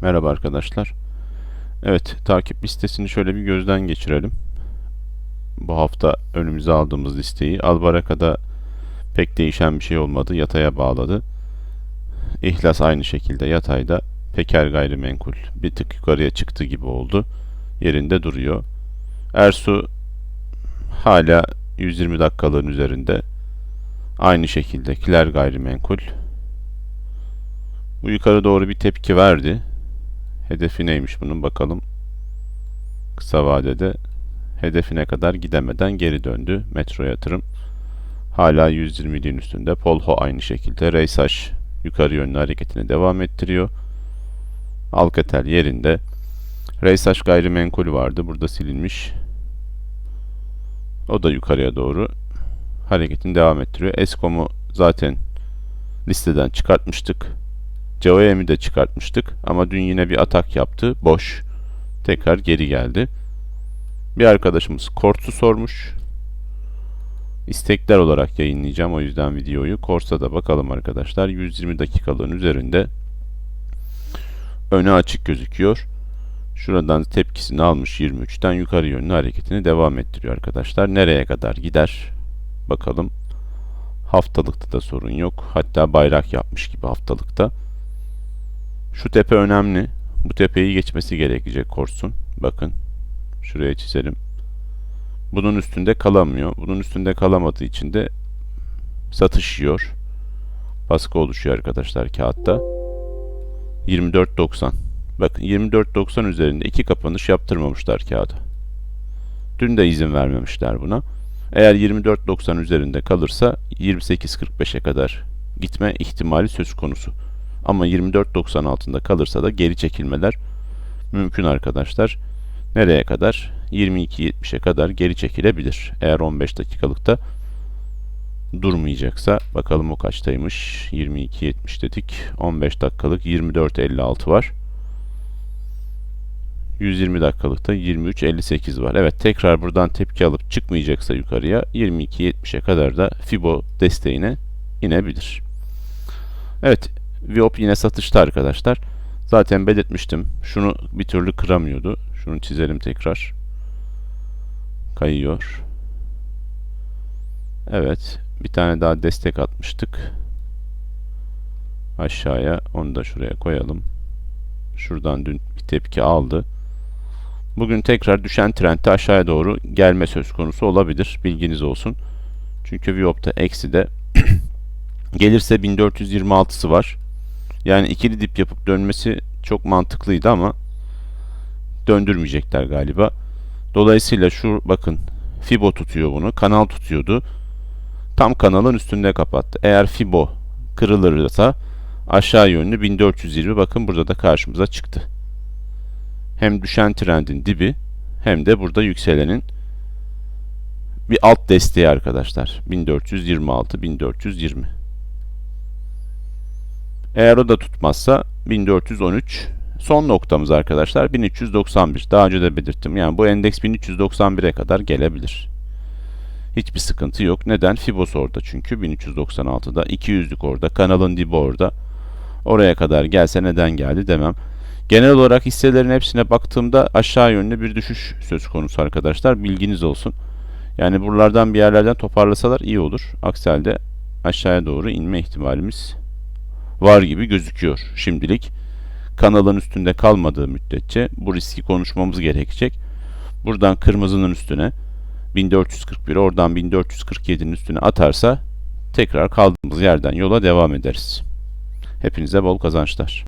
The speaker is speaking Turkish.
Merhaba arkadaşlar. Evet, takip listesini şöyle bir gözden geçirelim. Bu hafta önümüze aldığımız listeyi Albaraka'da pek değişen bir şey olmadı. Yataya bağladı. İhlas aynı şekilde yatayda. Peker gayrimenkul bir tık yukarıya çıktı gibi oldu. Yerinde duruyor. Ersu hala 120 dakikalığın üzerinde. Aynı şekilde Kiler gayrimenkul. Bu yukarı doğru bir tepki verdi. Hedefi neymiş bunun bakalım. Kısa vadede hedefine kadar gidemeden geri döndü. Metro yatırım hala 120'liğin üstünde. Polho aynı şekilde. Reysaş yukarı yönlü hareketini devam ettiriyor. Alcatel yerinde. Reysaş gayrimenkul vardı. Burada silinmiş. O da yukarıya doğru hareketini devam ettiriyor. Eskom'u zaten listeden çıkartmıştık. COEM'i de çıkartmıştık ama dün yine bir atak yaptı. Boş. Tekrar geri geldi. Bir arkadaşımız Kort'u sormuş. İstekler olarak yayınlayacağım o yüzden videoyu. Kort'a da bakalım arkadaşlar. 120 dakikalığın üzerinde. Öne açık gözüküyor. Şuradan tepkisini almış 23'ten yukarı yönlü hareketini devam ettiriyor arkadaşlar. Nereye kadar gider? Bakalım. Haftalıkta da sorun yok. Hatta bayrak yapmış gibi haftalıkta. Şu tepe önemli. Bu tepeyi geçmesi gerekecek Korsun. Bakın. Şuraya çizelim. Bunun üstünde kalamıyor. Bunun üstünde kalamadığı için de satış yiyor. Baskı oluşuyor arkadaşlar kağıtta. 24.90. Bakın 24.90 üzerinde iki kapanış yaptırmamışlar kağıda. Dün de izin vermemişler buna. Eğer 24.90 üzerinde kalırsa 28.45'e kadar gitme ihtimali söz konusu. Ama 24.90 altında kalırsa da geri çekilmeler mümkün arkadaşlar. Nereye kadar? 22.70'e kadar geri çekilebilir. Eğer 15 dakikalıkta durmayacaksa bakalım o kaçtaymış. 22.70 dedik. 15 dakikalık 24.56 var. 120 dakikalıkta 23.58 var. Evet tekrar buradan tepki alıp çıkmayacaksa yukarıya 22.70'e kadar da Fibo desteğine inebilir. Evet Viop yine satışta arkadaşlar. Zaten belirtmiştim. Şunu bir türlü kıramıyordu. Şunu çizelim tekrar. Kayıyor. Evet. Bir tane daha destek atmıştık. Aşağıya. Onu da şuraya koyalım. Şuradan dün bir tepki aldı. Bugün tekrar düşen trendte aşağıya doğru gelme söz konusu olabilir. Bilginiz olsun. Çünkü Viop'ta eksi de gelirse 1426'sı var. Yani ikili dip yapıp dönmesi çok mantıklıydı ama döndürmeyecekler galiba. Dolayısıyla şu bakın Fibo tutuyor bunu. Kanal tutuyordu. Tam kanalın üstünde kapattı. Eğer Fibo kırılırsa aşağı yönlü 1420 bakın burada da karşımıza çıktı. Hem düşen trendin dibi hem de burada yükselenin bir alt desteği arkadaşlar. 1426 1420. Eğer o da tutmazsa 1413 son noktamız arkadaşlar 1391. Daha önce de belirttim. Yani bu endeks 1391'e kadar gelebilir. Hiçbir sıkıntı yok. Neden? Fibos orada çünkü 1396'da 200'lük orada. Kanalın dibi orada. Oraya kadar gelse neden geldi demem. Genel olarak hisselerin hepsine baktığımda aşağı yönlü bir düşüş söz konusu arkadaşlar. Bilginiz olsun. Yani buralardan bir yerlerden toparlasalar iyi olur. Aksi halde aşağıya doğru inme ihtimalimiz var gibi gözüküyor şimdilik. Kanalın üstünde kalmadığı müddetçe bu riski konuşmamız gerekecek. Buradan kırmızının üstüne 1441 oradan 1447'nin üstüne atarsa tekrar kaldığımız yerden yola devam ederiz. Hepinize bol kazançlar.